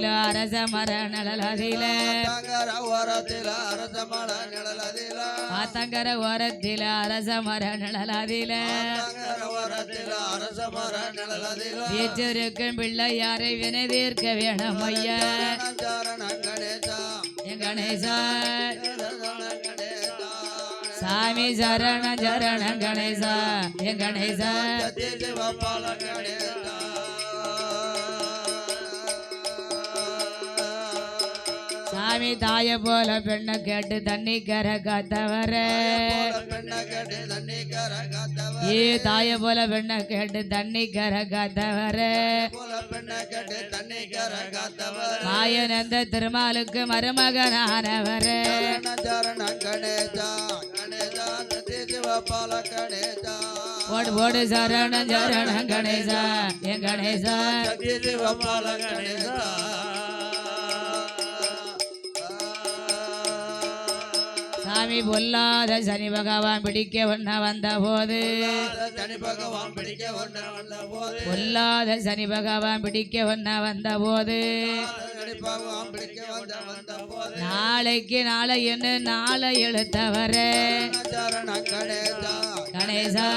அரச மர நிழலதில. ஆத்தங்கர ஓரத்தில அரச மர நிழலதில. வீற்றிருக்கும் பிள்ளையாரை வினை தீர்க்க வேணும் ஐயா. கணேசா. சாமி சரண சரண கணேசா. என் கணேசா சாமி தாய போல பெண்ணை கேட்டு தண்ணி கர காத்தவர ஏ தாய போல பெண்ணை கேட்டு தண்ணி கர காத்தவர போல மாயனந்த திருமாலுக்கு மருமகனானவர. சரண சரண ஓடு ஓடு சரண சரண கணேசா. என் கணேசா கணேசா. சாமி பொல்லாத சனி பகவான் பிடிக்க ஒன்ன வந்த போது. பொல்லாத சனி பகவான் பிடிக்க ஒன்ன வந்த போது. நாளைக்கு நாளை என்ன? நாளை எழுத்தவர. கணேசா.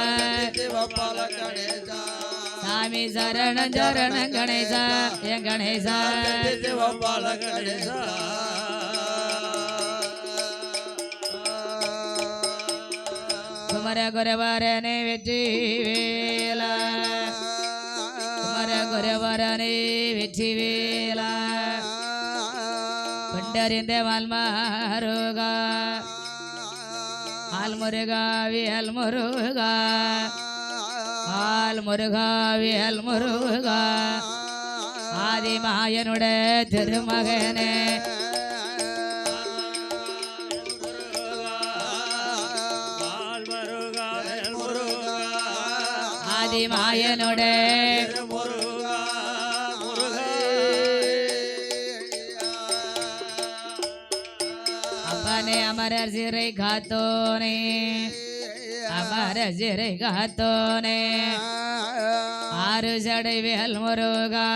கணேசா சாமி சரண சரண கணேசா. என் கணேசா? குரவரனே வெற்றி வேலா குமர குரவரனே வெற்றி வேலா கொண்டறிந்த மல்மாருகா ஆல் முருகாவி அல் முருகா ஆல் முருகாவி முருகா ஆதிமாயனுட திருமகனே. ஆதிமாயனுட. அப்பனே அமரர் சிறை காத்தோனே. அமர சிறை காத்தோனே. ஆறு சடை வேல் முருகா.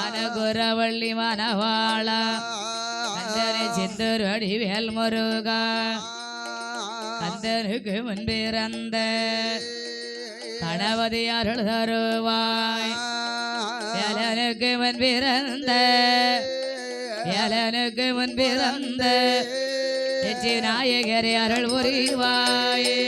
ஆனகுரவள்ளி மனவாளா கந்தனை வடிவேல் முருகா. கந்தனுக்கு முன்பிறந்த கணபதி அருள் தருவாய் முன் பிறந்த எலனுக்கு முன் பிறந்த நாயகரே அருள் புரிவாயே.